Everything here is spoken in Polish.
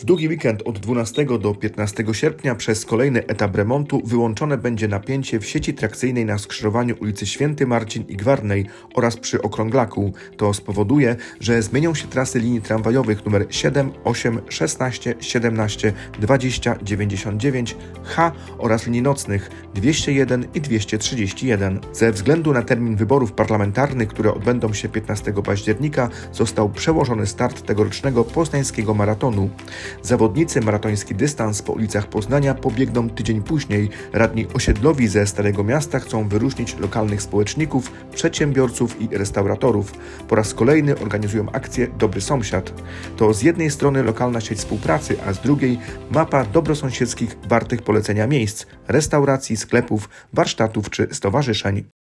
W długi weekend od 12 do 15 sierpnia przez kolejny etap remontu wyłączone będzie napięcie w sieci trakcyjnej na skrzyżowaniu ulicy Święty Marcin i Gwarnej oraz przy Okrąglaku. To spowoduje, że zmienią się trasy linii tramwajowych nr 7, 8, 16, 17, 20, 99, H oraz linii nocnych 201 i 231. Ze względu na termin wyborów parlamentarnych, które odbędą się 15 października, został przełożony start tegorocznego poznańskiego maratonu. Zawodnicy maratoński dystans po ulicach Poznania pobiegną tydzień później. Radni osiedlowi ze Starego Miasta chcą wyróżnić lokalnych społeczników, przedsiębiorców i restauratorów. Po raz kolejny organizują akcję Dobry Sąsiad. To z jednej strony lokalna sieć współpracy, a z drugiej mapa dobrosąsiedzkich wartych polecenia miejsc, restauracji, sklepów, warsztatów czy stowarzyszeń.